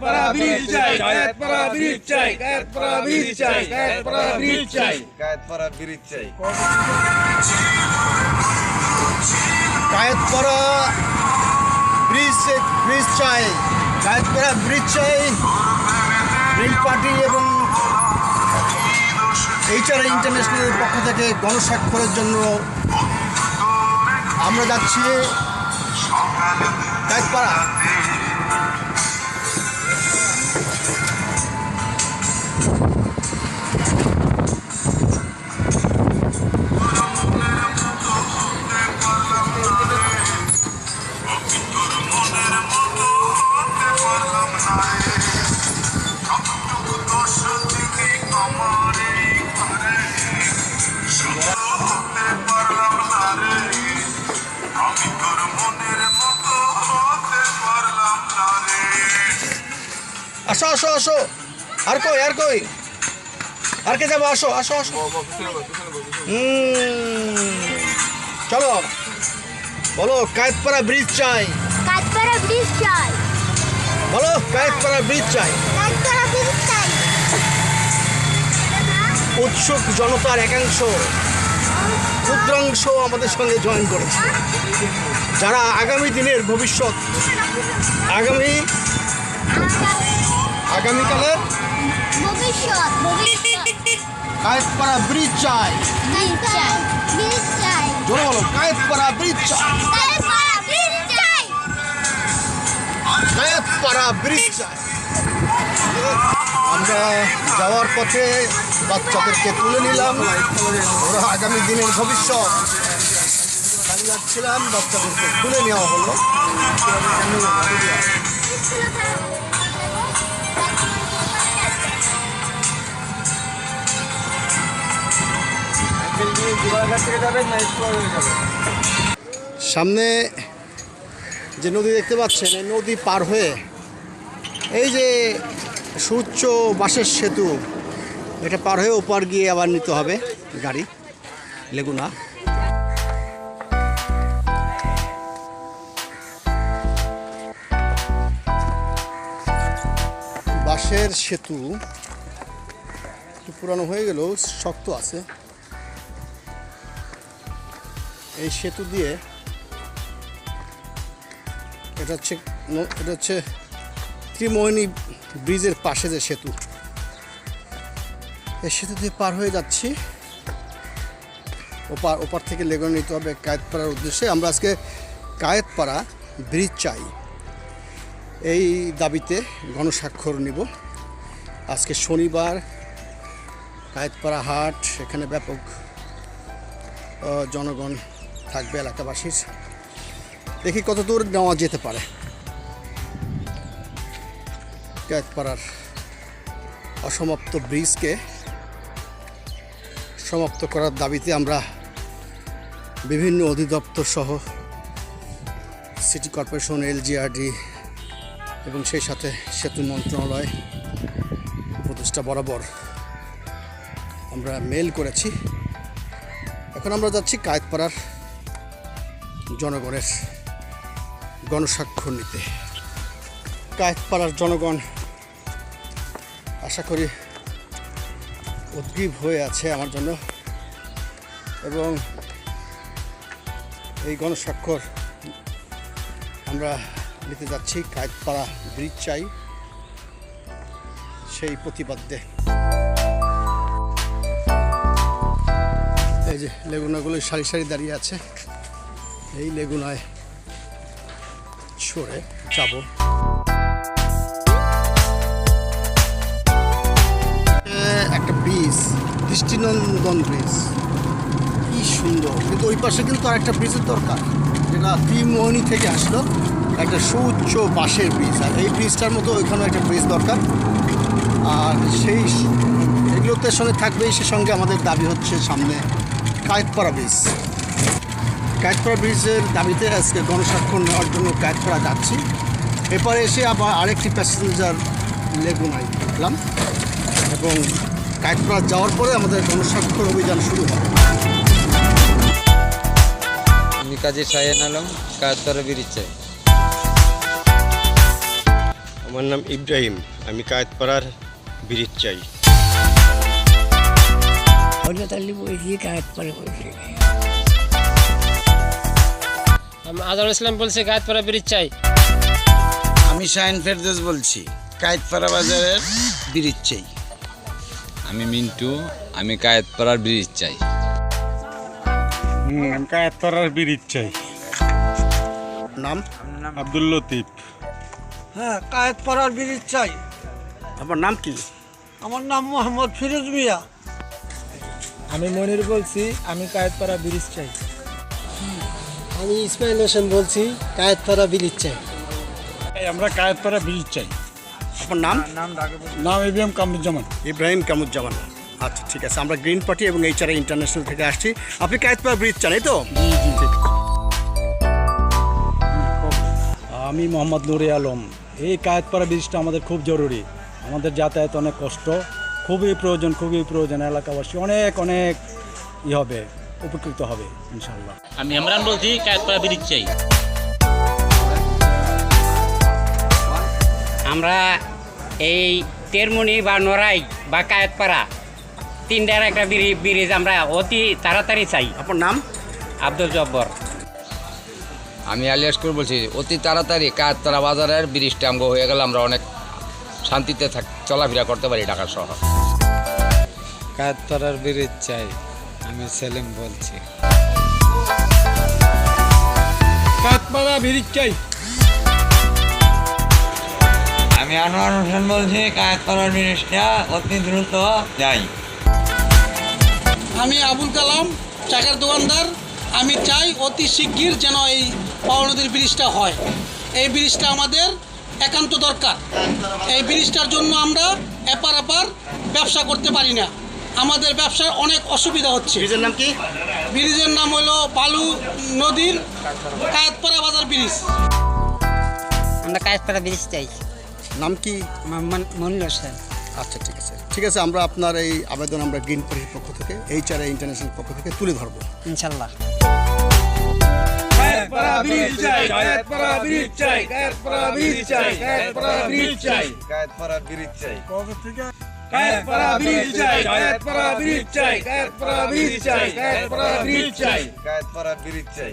Kayetpara bridge চাই bridge চাই bridge চাই কায়েতপাড়া ব্রিজ চাই। কায়েতপাড়া ব্রিজ চাই। কায়েতপাড়া ব্রিজ ব্রিজ চাই কায়েতপাড়া ব্রিজ চাই। গ্রিন পার্টি এবং এইচআর ইন্টারন্যাশনালের পক্ষ থেকে গণস্বাক্ষরের জন্য আমরা যাচ্ছি। কায়েতপাড়া আসো আসো আসো। আর কই আর কই? আর কে যাব? আসো আসো আসো। চলো। বলো কায়েতপাড়া ব্রিজ চাই। কাঠপাড়া ব্রিজ চাই। বলো কায়েতপাড়া ব্রিজ চাই। কাঠপাড়া ব্রিজ চাই। উৎসুক জনতার একাংশ ক্ষুদ্রাংশ আমাদের সঙ্গে জয়েন করেছে। যারা আগামী দিনের ভবিষ্যৎ আগামী আগামীকালের ভবিষ্যৎ কায়েতপাড়া ব্রিজ চাই। ব্রিজ চাই ব্রিজ চাই। জোরে বলো কায়েতপাড়া ব্রিজ চাই। ব্রিজ চাই। কায়েতপাড়া ব্রিজ চাই। আমরা যাওয়ার পথে বাচ্চাদেরকে তুলে নিলাম। ওরা আগামী দিনের ভবিষ্যৎ। আমি যাচ্ছিলাম বাচ্চাদেরকে তুলে নেওয়া হলো। সামনে যে নদী দেখতে পাচ্ছেন, এই নদী পার হয়ে এই যে সুউচ্চ বাঁশের সেতু, এটা পার হয়ে ওপার গিয়ে আবার নিতে হবে গাড়ি, লেগুনা। বাঁশের সেতু পুরানো হয়ে গেলেও শক্ত আছে। এই সেতু দিয়ে এটা হচ্ছে এটা হচ্ছে ত্রিমোহিনী ব্রিজের পাশে যে সেতু। এই সেতু দিয়ে পার হয়ে যাচ্ছি। ওপার ওপার থেকে লেগুনা নিতে হবে কায়েতপাড়ার উদ্দেশ্যে। আমরা আজকে কায়েতপাড়া ব্রিজ চাই। এই দাবিতে গণস্বাক্ষর নিব। আজকে শনিবার কায়েতপাড়া হাট এখানে ব্যাপক জনগণ থাকবে এলাকাবাসীর। দেখি কত দূর নেওয়া যেতে পারে। কায়েতপাড়ার অসমাপ্ত ব্রিজকে সমাপ্ত করার দাবিতে আমরা বিভিন্ন অধিদপ্তর সহ সিটি কর্পোরেশন, এলজিআরডি এবং সেই সাথে সেতু মন্ত্রণালয় প্রতিষ্ঠা বরাবর আমরা মেল করেছি। এখন আমরা যাচ্ছি কায়েতপাড়ার জনগণের গণস্বাক্ষর নিতে। কায়েতপাড়ার জনগণ আশা করি উদ্গ্রীব হয়ে আছে আমার জন্য এবং এই গণস্বাক্ষর আমরা নিতে যাচ্ছি কায়েতপাড়া ব্রিজ চাই সেই প্রতিবাদ্যে এই যে লেগুনাগুলো সারি সারি দাঁড়িয়ে আছে। এই লেগুনায় সরে যাব। একটা ব্রিজ, দৃষ্টিনন্দন ব্রিজ। কি সুন্দর। কিন্তু ওই পাশে কিন্তু আর একটা ব্রিজের দরকার। যেটা ত্রিমোহনী থেকে আসলো, একটা সুউচ্চ বাঁশের ব্রিজ। আর এই ব্রিজটার মতো ওইখানেও একটা ব্রিজ দরকার। আর সেই এগুলোতে সঙ্গে থাকবেই, সে সঙ্গে আমাদের দাবি হচ্ছে সামনে কায়েতপাড়া ব্রিজ। কায়েতপাড়া ব্রিজের দাবিতে আজকে গণস্বাক্ষর নেওয়ার জন্য কায়েতপাড়া যাচ্ছি। এরপরে এসে আবার আরেকটি প্যাসেঞ্জার লেগুনায় উঠলাম এবং কায়েতপাড়া যাওয়ার পরে আমাদের গণস্বাক্ষর অভিযান শুরু হয়। আমি কাজী শাহিন আলম কায়ত্তর ব্রিজ। চাই আমার নাম ইব্রাহিম আমি কায়েতপাড়ার ব্রিজ চাই হঠাৎ আজহারুল ইসলাম বলছে গায়েতপাড়া ব্রিজ চাই। আমি শাহিন ফেরদৌস বলছি কায়েতপাড়া বাজারের ব্রিজ চাই। আমি মিন্টু আমি কায়েতপাড়ার ব্রিজ চাই। কায়েতপাড়ার ব্রিজ চাই। নাম? আব্দুল লতিফ। হ্যাঁ কায়েতপাড়ার ব্রিজ চাই। আপনার নাম কি? আমার নাম মোহাম্মদ ফিরোজ মিয়া। আমি মনির বলছি আমি কায়েতপাড়া ব্রিজ চাই। আমি ইসমাইল হোসেন বলছি কায়েতপাড়া ব্রিজ চাই। আমরা কায়েতপাড়া ব্রিজ চাই। আপনার নাম? নাম এবিএম কামরুজ্জামান। ইব্রাহিম কামুজ্জামান আচ্ছা ঠিক আছে আমরা গ্রিন পার্টি এবং এইচআরআই ইন্টারন্যাশনাল থেকে আসছি। আপনি কায়েতপাড়া ব্রিজ চান এই তো? আমি মোহাম্মদ নুরে আলম। এই কায়েতপাড়া ব্রিজটা আমাদের খুব জরুরি। আমাদের যাতায়াত অনেক কষ্ট। খুবই প্রয়োজন খুবই প্রয়োজন এলাকাবাসী। অনেক অনেক ই হবে। উপকৃত হবে ইনশাল্লাহ আমি ইমরান বলছি কায়েতপাড়া ব্রিজ চাই। আমরা এই তেরমুনি বা নড়াই বা কায়েতপাড়া তিনটার একটা ব্রি- ব্রিজ আমরা অতি তাড়াতাড়ি চাই। আপনার নাম? আব্দুল জব্বর। আমি আলিয়াসকুর বলছি অতি তাড়াতাড়ি কায়েতপাড়া বাজারের ব্রিজটা আমগো হয়ে গেলে আমরা অনেক শান্তিতে থাক চলাফেরা করতে পারি ঢাকা শহর। কায়েতপাড়ার ব্রিজ চাই। আমি সেলিম বলছি। কায়েতপাড়া ব্রিজ চাই আমি আনোয়ার হোসেন বলছি কায়েতপাড়ার ব্রিজটা অতি দ্রুত যাই। আমি আবুল কালাম চাকার দোকানদার। আমি চাই অতি শিগগির যেন এই পাওয়া নদীর ব্রিজটা হয়। এই ব্রিজটা আমাদের একান্ত দরকার। এই ব্রিজটার জন্য আমরা এপার এপার ব্যবসা করতে পারি না। আমাদের ব্যবসায় অনেক অসুবিধা হচ্ছে। ব্রিজের নাম কি? ব্রিজের নাম হলো বালু নদীর কায়েতপাড়া বাজার ব্রিজ। আমরা কায়েতপাড়া ব্রিজ চাই। নাম কি? মনির হোসেন আচ্ছা ঠিক আছে। ঠিক আছে আমরা আপনার এই আবেদন আমরা গ্রিন পার্টির পক্ষ থেকে এইচআরআই ইন্টারন্যাশনাল পক্ষ থেকে তুলে ধরবো। ইনশাল্লাহ। ব্রিজ গায়ের পরা ব্রিজ চাই গায়ের পরা ব্রিজ চাই গায়ের পরা ব্রিজ চাই গায়ের পরা ব্রিজ চাই। গায়ের পরা ব্রিজ চাই।